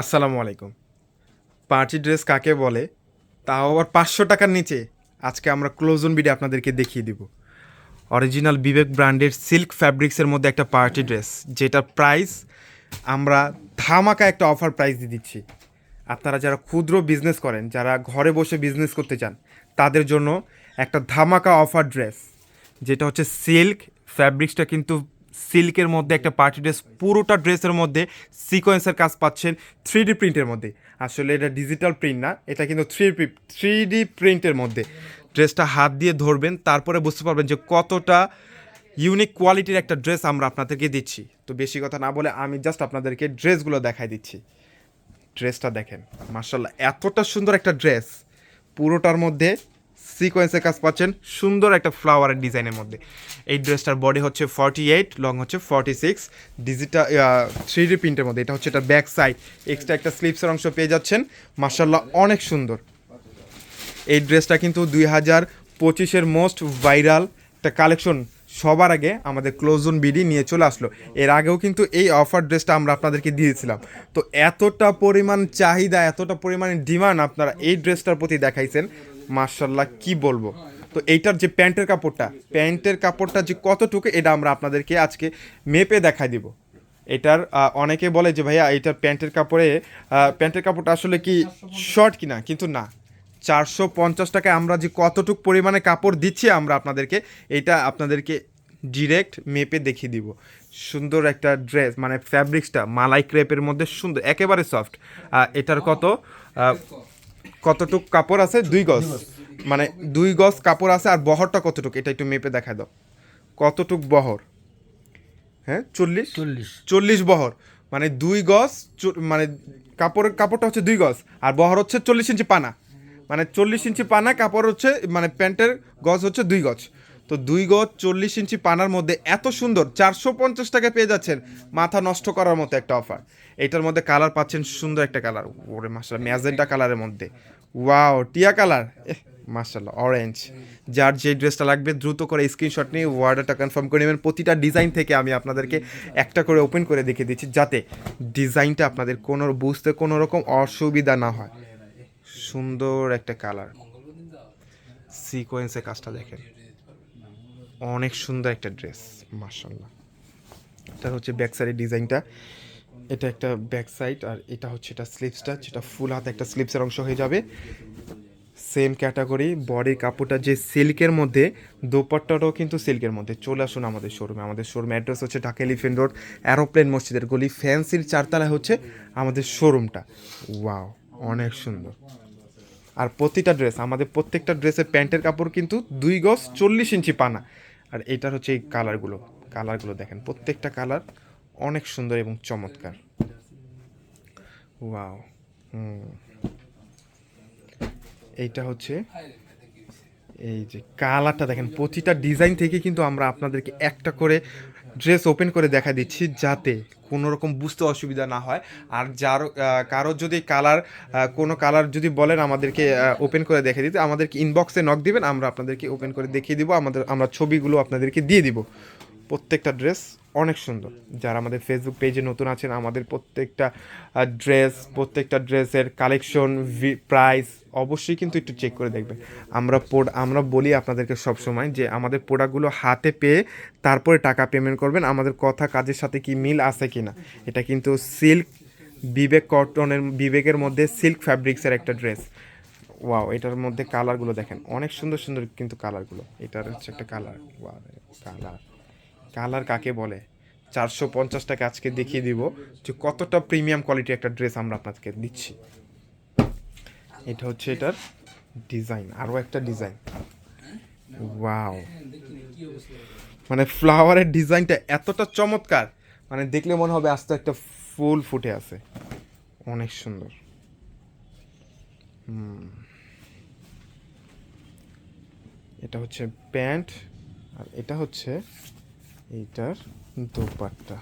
আসসালামু আলাইকুম। Party dress কাকে বলে? তাও আবার পাঁচশো টাকার নিচে। আজকে আমরা ক্লোজন বিডে আপনাদেরকে দেখিয়ে দিব। অরিজিনাল বিবেক ব্র্যান্ডের সিল্ক ফ্যাব্রিক্সের মধ্যে একটা পার্টি ড্রেস, যেটার প্রাইস আমরা ধামাকা একটা অফার প্রাইস দিয়ে দিচ্ছি। আপনারা যারা ক্ষুদ্র বিজনেস করেন, যারা ঘরে বসে বিজনেস করতে চান, তাদের জন্য একটা ধামাকা অফার ড্রেস যেটা হচ্ছে সিল্ক ফ্যাব্রিক্সটা কিন্তু সিল্কের মধ্যে একটা পার্টি ড্রেস, পুরোটা ড্রেসের মধ্যে সিকোয়েন্সের কাজ পাচ্ছেন থ্রি ডি প্রিন্টের মধ্যে। আসলে এটা ডিজিটাল প্রিন্ট না, এটা কিন্তু থ্রি থ্রি ডি প্রিন্টের মধ্যে। ড্রেসটা হাত দিয়ে ধরবেন, তারপরে বুঝতে পারবেন যে কতটা ইউনিক কোয়ালিটির একটা ড্রেস আমরা আপনাদেরকে দিচ্ছি। তো বেশি কথা না বলে আমি জাস্ট আপনাদেরকে ড্রেসগুলো দেখাই দিচ্ছি। ড্রেসটা দেখেন মার্শাল্লাহ এতটা সুন্দর একটা ড্রেস, পুরোটার মধ্যে সিকোয়েন্সের কাজ পাচ্ছেন সুন্দর একটা ফ্লাওয়ারের ডিজাইনের মধ্যে। এই ড্রেসটার বডি হচ্ছে ফর্টি এইট লং হচ্ছে forty six digital three D প্রিন্টের মধ্যে। এটা হচ্ছে এটা ব্যাক সাইড এক্সট্রা একটা স্লিপসের অংশ পেয়ে যাচ্ছেন। মার্শাল্লাহ অনেক সুন্দর। এই ড্রেসটা কিন্তু দুই হাজার পঁচিশের মোস্ট ভাইরাল একটা কালেকশন সবার আগে আমাদের ক্লোজন বিডি নিয়ে চলে আসলো। এর আগেও কিন্তু এই অফার ড্রেসটা আমরা আপনাদেরকে দিয়েছিলাম। তো এতটা পরিমাণ চাহিদা, এতটা পরিমাণ ডিমান্ড আপনারা এই ড্রেসটার প্রতি দেখাইছেন। মার্শাল্লাহ কি বলব? তো এইটার যে প্যান্টের কাপড়টা প্যান্টের কাপড়টা যে কতটুকু, এটা আমরা আপনাদেরকে আজকে মেপে দেখাই দিব। এটার অনেকে বলে যে, ভাইয়া এটার প্যান্টের কাপড়ে প্যান্টের কাপড়টা আসলে কি শর্ট কিনা? কিন্তু না। চারশো পঞ্চাশ টাকায় আমরা যে কতটুক পরিমাণে কাপড় দিচ্ছি, আমরা আপনাদেরকে এটা আপনাদেরকে ডিরেক্ট মেপে দেখিয়ে দিব। সুন্দর একটা ড্রেস মানে ফ্যাব্রিক্সটা মালাই ক্রেপের মধ্যে সুন্দর, একেবারে সফট এটার কত? কতটুক কাপড় আছে? দুই গজ। মানে দুই গজ কাপড় আছে আর বহরটা কতটুক? এটা একটু মেপে দেখা দাও। কতটুক বহর? হ্যাঁ চল্লিশ? চল্লিশ। চল্লিশ বহর। মানে দুই গজ মানে কাপড়ের কাপড়টা হচ্ছে দুই গজ। আর বহর হচ্ছে চল্লিশ ইঞ্চি পানা। মানে চল্লিশ ইঞ্চি পানা কাপড় হচ্ছে মানে প্যান্টের গজ হচ্ছে দুই গজ। তো দুই গজ চল্লিশ ইঞ্চি পানার মধ্যে এত সুন্দর চারশো পঞ্চাশ টাকা পেয়ে যাচ্ছেন। মাথা নষ্ট করার মতো একটা অফার এটার মধ্যে কালার পাচ্ছেন সুন্দর একটা কালার ওরে মাসাল ম্যাজেন্টা কালারের মধ্যে। ওয়াও টিয়া কালার মার্শাল্লাহ অরেঞ্জ যার যে ড্রেসটা লাগবে, দ্রুত করে স্ক্রিনশট নিয়ে ওয়ার্ডারটা কনফার্ম করে নেবেন। প্রতিটা ডিজাইন থেকে আমি আপনাদেরকে একটা করে ওপেন করে দেখিয়ে দিচ্ছি, যাতে ডিজাইনটা আপনাদের কোনো বুঝতে কোনো রকম অসুবিধা না হয়। সুন্দর একটা কালার সিকোয়েন্সের কাজটা দেখেন। অনেক সুন্দর একটা ড্রেস মার্শাল্লাহ এটা হচ্ছে ব্যাক সাইডের ডিজাইনটা। এটা একটা ব্যাক সাইড আর এটা হচ্ছে এটা স্লিপসটা যেটা ফুল হাতে একটা স্লিপসের অংশ হয়ে যাবে। সেম ক্যাটাগরি বডির কাপড়টা যে সিল্কের মধ্যে, দোপাট্টাটাও কিন্তু সিল্কের মধ্যে। চলে আসুন আমাদের শোরুমে আমাদের শোরুম অ্যাড্রেস হচ্ছে ঢাকা এলিফেন্ট রোড অ্যারোপ্লেন মসজিদের গলি ফ্যান্সির চারতলায় হচ্ছে আমাদের শোরুমটা ওয়াও অনেক সুন্দর। আর প্রতিটা ড্রেস আমাদের প্রত্যেকটা ড্রেসের প্যান্টের কাপড় কিন্তু দুই গজ চল্লিশ ইঞ্চি পানা। আর এটার হচ্ছে এই কালারগুলো কালারগুলো দেখেন, প্রত্যেকটা কালার অনেক সুন্দর এবং চমৎকার। ওয়াও এইটা হচ্ছে এই যে কালারটা দেখেন, প্রতিটা ডিজাইন থেকে কিন্তু আমরা আপনাদেরকে একটা করে ড্রেস ওপেন করে দেখা দিচ্ছি যাতে কোনো রকম বুঝতে অসুবিধা না হয়। আর যার কারোর কারও যদি কালার কোনো কালার যদি বলেন আমাদেরকে ওপেন করে দেখে দিতে, আমাদেরকে ইনবক্সে নক দিবেন, আমরা আপনাদেরকে ওপেন করে দেখিয়ে দিব, আমাদের, আমরা ছবিগুলো আপনাদেরকে দিয়ে দিব। প্রত্যেকটা ড্রেস অনেক সুন্দর। যারা আমাদের ফেসবুক পেজে নতুন আছেন, আমাদের প্রত্যেকটা ড্রেস প্রত্যেকটা ড্রেসের কালেকশন প্রাইস অবশ্যই কিন্তু একটু চেক করে দেখবেন। আমরা পোড আমরা বলি আপনাদেরকে সবসময় যে আমাদের প্রোডাক্টগুলো হাতে পেয়ে তারপরে টাকা পেমেন্ট করবেন, আমাদের কথা কাজের সাথে কি মিল আছে কি না এটা কিন্তু সিল্ক বিবেক কটনের, বিবেকের মধ্যে সিল্ক ফ্যাব্রিক্সের একটা ড্রেস ওয়াও এটার মধ্যে কালারগুলো দেখেন, অনেক সুন্দর সুন্দর কিন্তু কালারগুলো এটার হচ্ছে একটা কালার কালার কালার কাকে বলে? চারশো পঞ্চাশ টাকা আজকে দেখিয়ে দিব যে কতটা প্রিমিয়াম কোয়ালিটি একটা ড্রেস আমরা আপনাকে দিচ্ছি। এটা হচ্ছে এটার ডিজাইন আরও একটা ডিজাইন ওয়াও মানে ফ্লাওয়ারের ডিজাইনটা এতটা চমৎকার মানে দেখলে মনে হবে আস্তে একটা ফুল ফুটে আছে। অনেক সুন্দর। এটা হচ্ছে প্যান্ট, আর এটা হচ্ছে এইটার দোপাট্টা।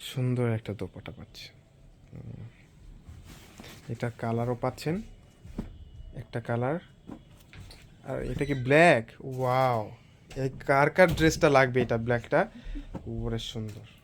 সুন্দর একটা দোপাটা পাচ্ছে। এটা কালারও পাচ্ছেন, একটা কালার। আর এটা কি ব্ল্যাক? ওয়াও! এই কার কার ড্রেসটা লাগবে এটা ব্ল্যাকটা? ওরে সুন্দর।